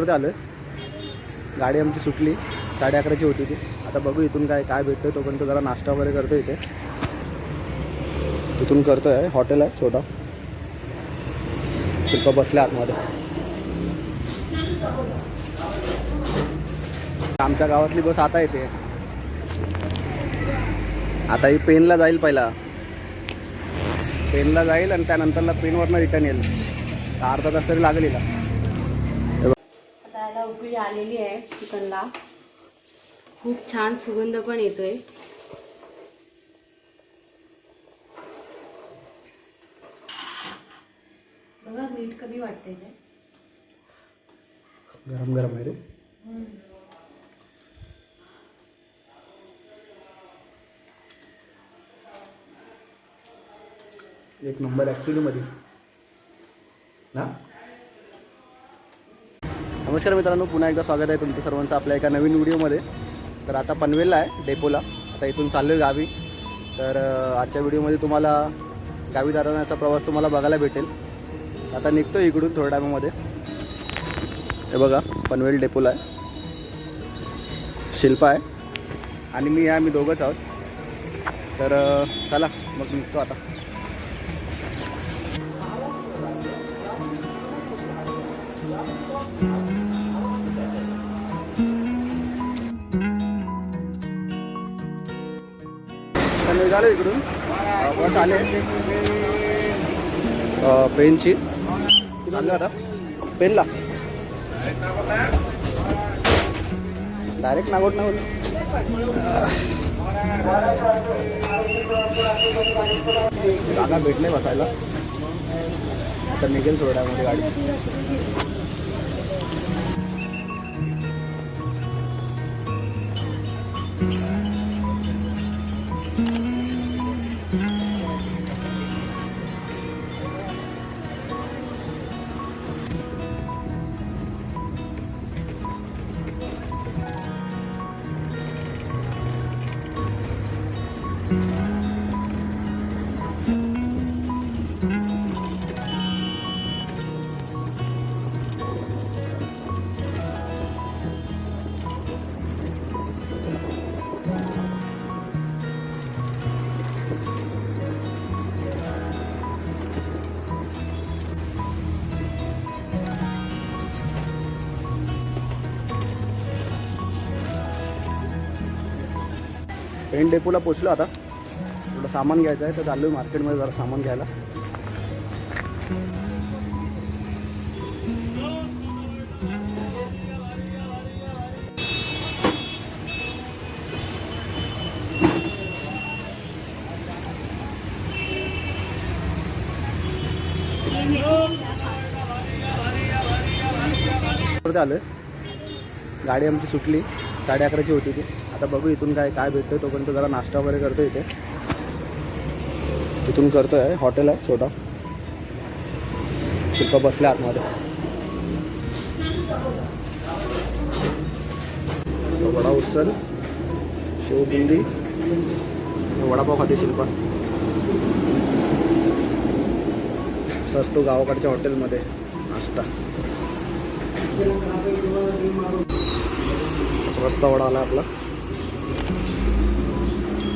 वरती आलोय. गाडी आमची सुटली. साडे अकराची होती ती. आता बघू इथून काय काय भेटतोय तोपर्यंत जरा नाश्ता वगैरे करतो इथे. तिथून करतोय हॉटेल आहे छोटा. शिल्प बसल्या आतमध्ये. आमच्या गावातली बस आता येते. आता ही पेनला जाईल पहिला. पेनला जाईल आणि त्यानंतरला पेनवरनं रिटर्न येईल. अर्धा तास तरी लागेल हिला. आता आलेली आहे चिकनला. खूप छान सुगंध पण येतोय. बघा मीठ कमी वाटतंय ते. गरम गरम आहे रे. एक नंबर ॲक्च्युली मध्ये. ना? नमस्कार मित्रांनो पुन्हा एकदा स्वागत आहे तुमचं सर्वांचं आपल्या एका नवीन व्हिडिओमध्ये. तर आता पनवेलला आहे डेपोला. आता इथून चाललो आहे गावी. तर आजच्या व्हिडिओमध्ये तुम्हाला गावी जाण्याचा प्रवास तुम्हाला बघायला भेटेल. आता निघतो इकडून थोड्या टायमामध्ये हे बघा पनवेल डेपोला आहे. शिल्पा आहे. आणि मी आहे आम्ही दोघंच आहोत. तर चला मग निघतो आता. निघालो इकडून. बस आले. पेनची. चाललो आता. पेनला. डायरेक्ट नागोट नागोट. जागा भेटले बसायला. आता निघेल थोड्यामध्ये गाडी. मेन डेपोला पोचलो आता. थोडं सामान घ्यायचं आहे तर चाललो आहे मार्केटमध्ये जरा सामान घ्यायला. आलं गाडी आमची सुटली. साडे अकराची होती ती. आता बघू इथून काय काय भेटतोय तोपर्यंत जरा नाश्ता वगैरे करतो इथे. तिथून करतोय हॉटेल आहे छोटा. शिल्प बसल्या आतमध्ये. वडा उसल शेवबुंदी वडापाव खाते शिल्पा. सस्तो गावाकडच्या हॉटेलमध्ये नाश्ता. रस्ता वडा आला आपला.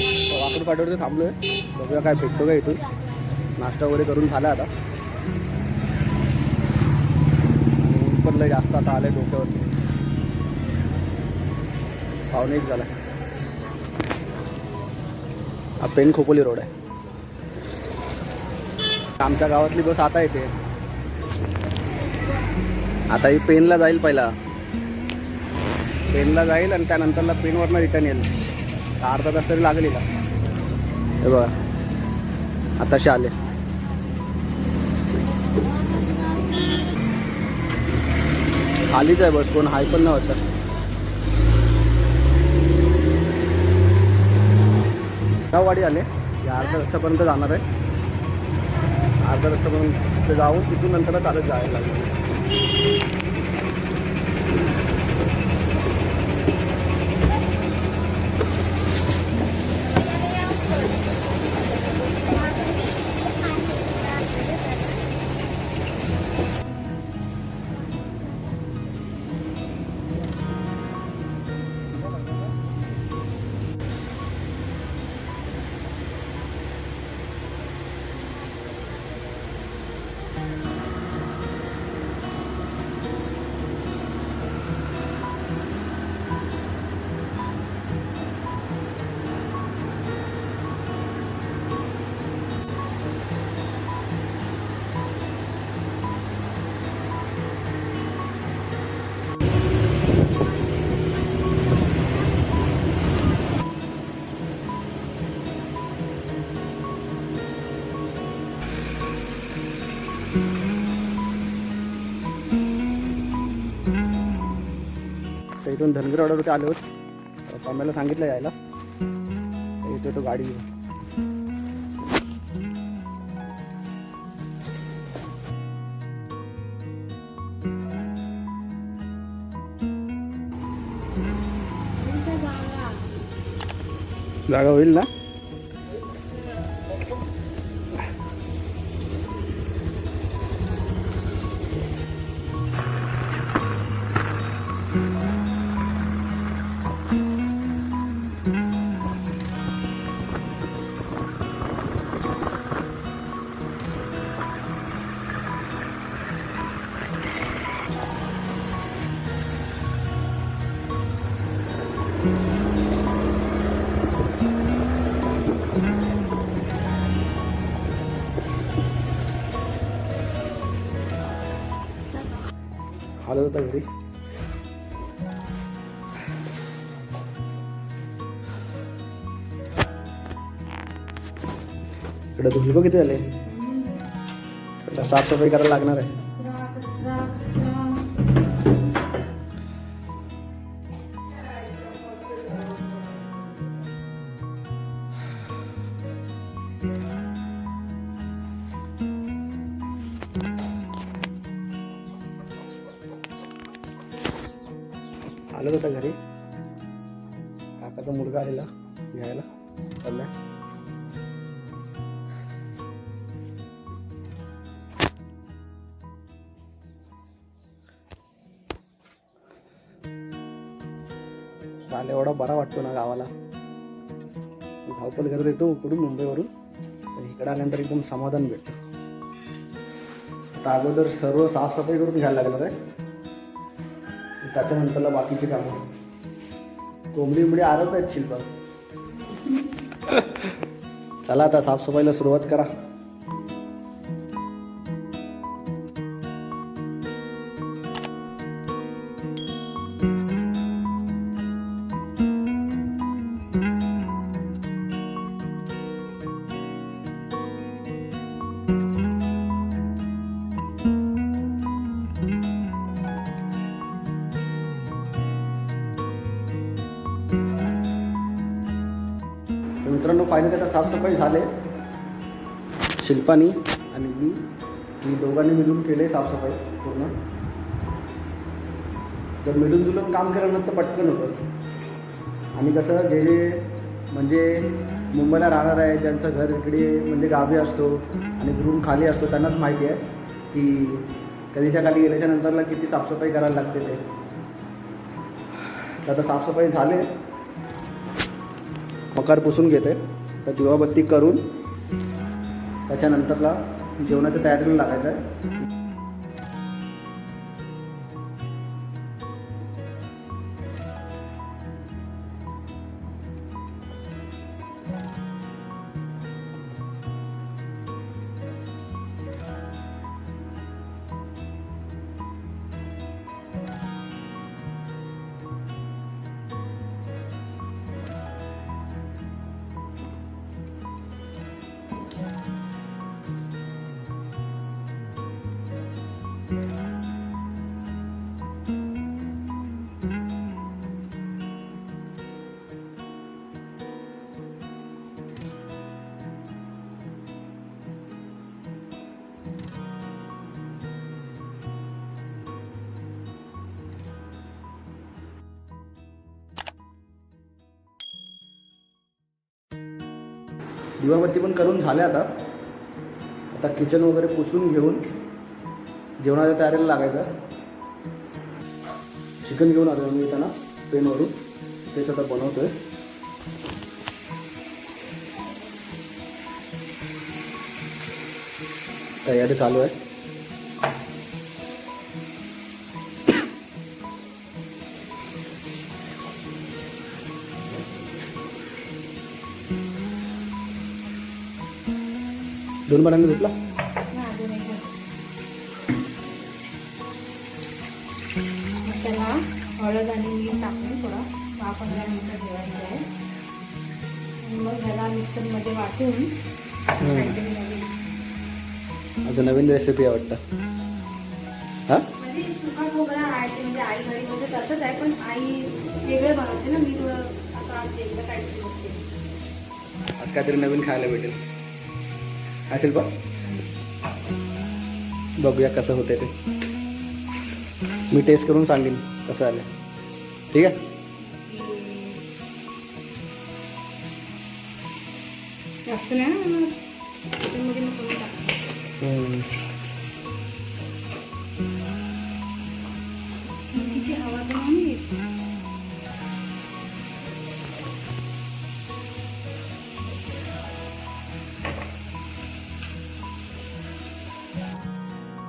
वाकड थांबलो थांबलोय. बघूया काय भेटतो का इथून. नाश्ता वगैरे करून झाला आता. ऊन पण लय जास्त आता आलंय डोक्यावरती. पाहुणे एक झाला. हा पेन खोपोली रोड आहे. आमच्या गावातली बस आता येते. आता ही पेनला जाईल पहिला. पेनला जाईल आणि त्यानंतरला पेनवरनं रिटर्न येईल. अर्धा तास तरी लागली का हे बघा. आताशी आले. खालीच आहे बस कोण हाय पण नव्हता वाडी आले. या अर्धा रस्त्यापर्यंत जाणार आहे. अर्धा रस्त्यापर्यंत जाऊन तिथून नंतर चालत जायला लागेल. इथून धनगर ऑर्डरवरती आलो. आहोत पम्याला सांगितलं यायला. इथे तो गाडी घेऊन. जागा होईल ना? आला होता घरी. इकडे धुलबं बघितले झाले? आता साफसफाई करायला लागणार आहे. आलो होता घरी. काकाचा मुलगा आलेला घ्यायला चालला काल एवढा बरा वाटतो ना गावाला. धावपल करत येतो उकडून मुंबईवरून. तर इकडे आल्यानंतर एकदम समाधान भेटतं. आता अगोदर सर्व साफसफाई करून घ्यायला लागणार आहे. त्याच्यानंतरला बाकीची कामं. कोंबडी उंबडी आरत आहेत शिल्पा. चला आता साफसफाईला सुरुवात करा. शिल्पानी आणि मी मी दोघांनी मिळून केले साफसफाई पूर्ण. तर मिळून जुलून काम केल्यानंतर पटकन होतं. आणि कसं जे जे म्हणजे मुंबईला राहणार आहे ज्यांचं घर इकडे म्हणजे गावी असतो आणि रूम खाली असतो त्यांनाच माहिती आहे की कधीच्या खाली गेल्याच्या नंतरला किती साफसफाई करायला लागते ते. तर आता साफसफाई झाले. मकार पुसून घेते. तर दिवाबत्ती करून त्याच्यानंतरला जेवणाच्या तयारीला लागायचं आहे. दिवाबत्ती पण करून झाले आता. आता किचन वगैरे पुसून घेऊन जेवणाच्या तयारीला लागायचं. चिकन घेऊन आलो मी त्यांना पेनवरून तेच आता बनवतोय. तयारी चालू आहे. दोन बनाने धुतला मग त्याला हळद आणि मीठ टाकून थोडा दहा पंधरा मिनटं ठेवायचं आहे. आणि मग ह्याला मिक्सरमध्ये वाटून नवीन. रेसिपी हां? म्हणजे सुका खोबरा आहे ते म्हणजे आई घरी तसंच आहे पण आई वेगळं बनवते ना मी थोडं आता आज वेगळं काहीतरी बघते आज काहीतरी नवीन खायला भेटेल. असेल बा बघूया कसं होते ते. मी टेस्ट करून सांगेन कसं आलं ठीक आहे? जास्त नाही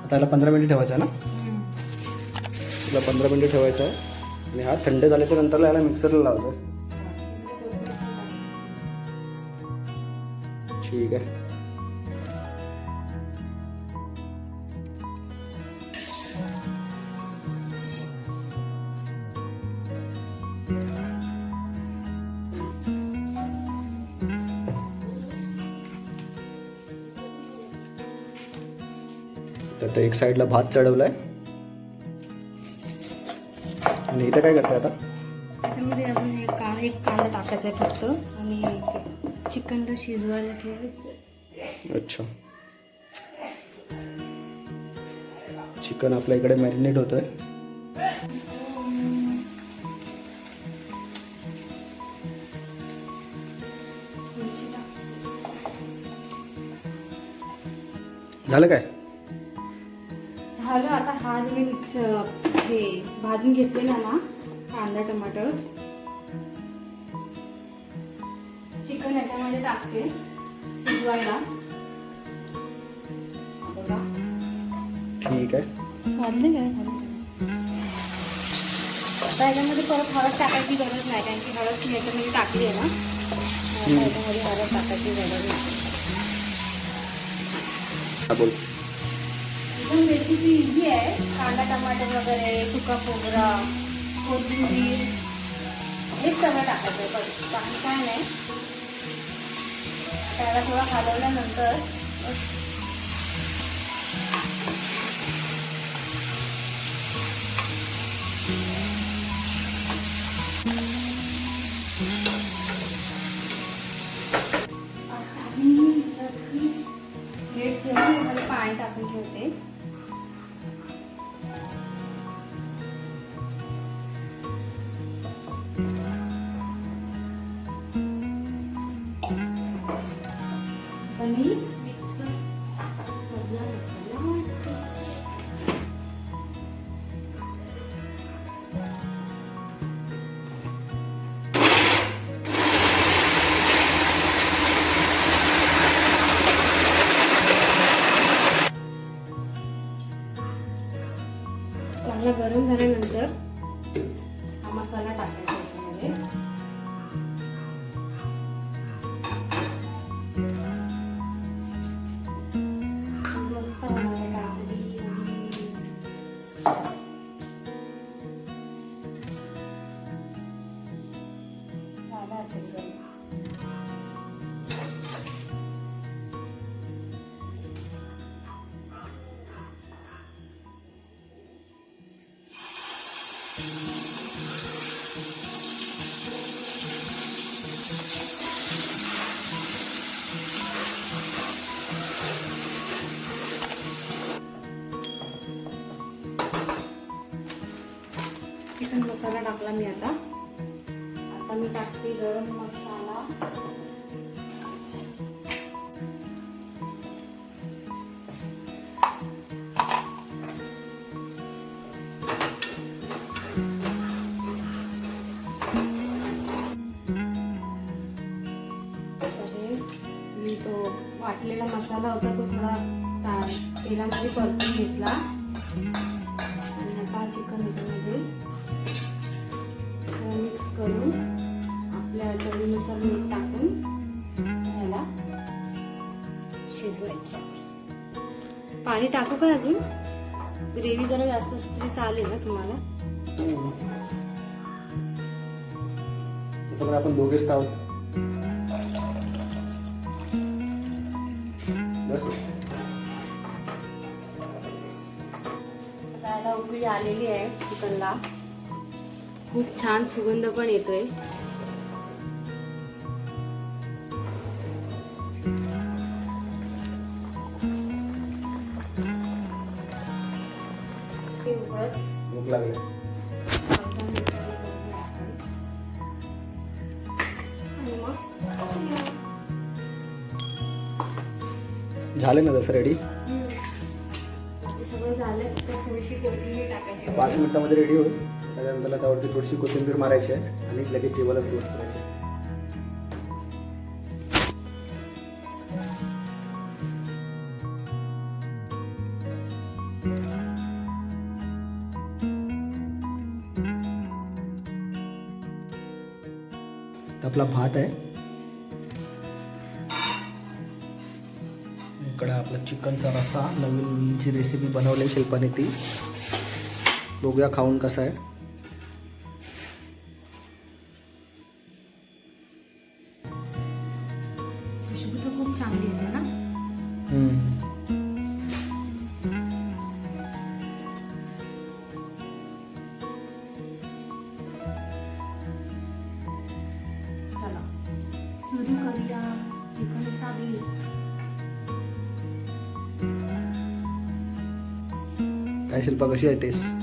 आता याला पंधरा मिनिटं ठेवायचं आहे ना? तुला पंधरा मिनिटं ठेवायचं आहे. आणि हा थंड झाल्याच्यानंतर याला मिक्सरला लावतो ठीक आहे. एक साईडला भात चढवलाय. आणि इथं काय करताय आता? त्याच्यामध्ये अजून एक का एक कांदा टाकायचा आहे फक्त. आणि चिकनला शिजवायला ठेवायचं. अच्छा. चिकन आपल्या इकडे मॅरिनेट होत आहे. झालं काय? आता हा जो मी मिक्स हे भाजून घेतलेला ना कांदा टमाटर. चिकन याच्यामध्ये टाकते शिजवायला. बघा. ठीक आहे. वाढले काय? आता याच्यामध्ये परत हळद टाकायची गरज नाही कारण की हळद मी याच्यामध्ये टाकली आहे ना. याच्यामध्ये हळद टाकायची गरज नाही. बोल. एकदम रेसिपी इझी आहे. कांदा टमाटर वगैरे सुका खोबरा कोथिंबीर. हेच सगळं टाकायचं आहे. काही बाकी काय नाही. त्याला थोडं हलवल्यानंतर चिकन मसाला टाकला मी आता मसाला होता तो थोडा ता- तेलामध्ये परतून घेतला. आणि आता हा चिकन ह्याच्यामध्ये मिक्स करून आपल्या चवीनुसार मीठ टाकून ह्याला शिजवायचं. पाणी टाकू का अजून? ग्रेव्ही जरा जास्त असली तरी चालेल ना तुम्हाला? हो. आपण दोघेच आहोत. आलेली आहे चिकनला. खूप छान सुगंध पण येतोय. भूक लागली. झाले ना तसं रेडी पाच मिनिटामध्ये रेडी होईल. त्याच्यानंतर त्यावरती थोडीशी कोथिंबीर मारायची आहे आणि लगेच जेवायला सुरुवात करायची आहे. आपला भात आहे. इकडे आपला चिकनचा रस्सा. नवीन जी रेसिपी बनवली शिल्पाने ती. बघूया खाऊन कसं आहे. खुशबू तर खूप चांगली येते ना? चला. सुरू करूया. चिकनचा बेत काय शिल्पा कशी आहे टेस्ट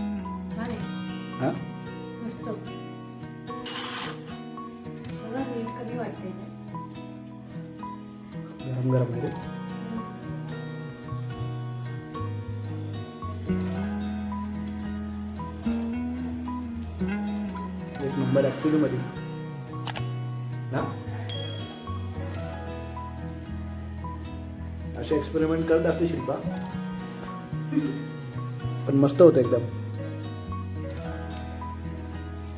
गरम गरम आहे एक नंबर ॲक्च्युली मध्ये. ना? असे एक्सपेरिमेंट करत असते शिल्पा. पण मस्त होतं एकदम.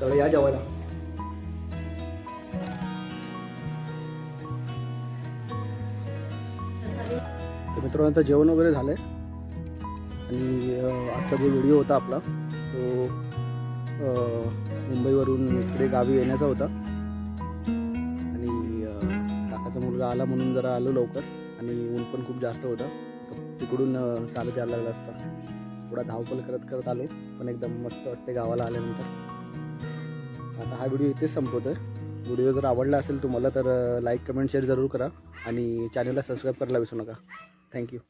तर या जेवायला. तर मित्रांनो आता जेवण वगैरे झालं आहे आणि आजचा जो व्हिडिओ होता आपला तो मुंबईवरून इकडे गावी येण्याचा होता. आणि काकाचा मुलगा आला म्हणून जरा आलो लवकर. आणि ऊन पण खूप जास्त होतं. तिकडून चालत यायला लागला असता. थोडा धावपल करत करत आलो. पण एकदम मस्त वाटते गावाला आल्यानंतर. आता हा व्हिडिओ इथेच संपवतो आहे व्हिडिओ जर आवडला असेल तुम्हाला तर लाईक कमेंट शेअर जरूर करा. आणि चॅनलला सबस्क्राईब करायला विसरू नका. Thank you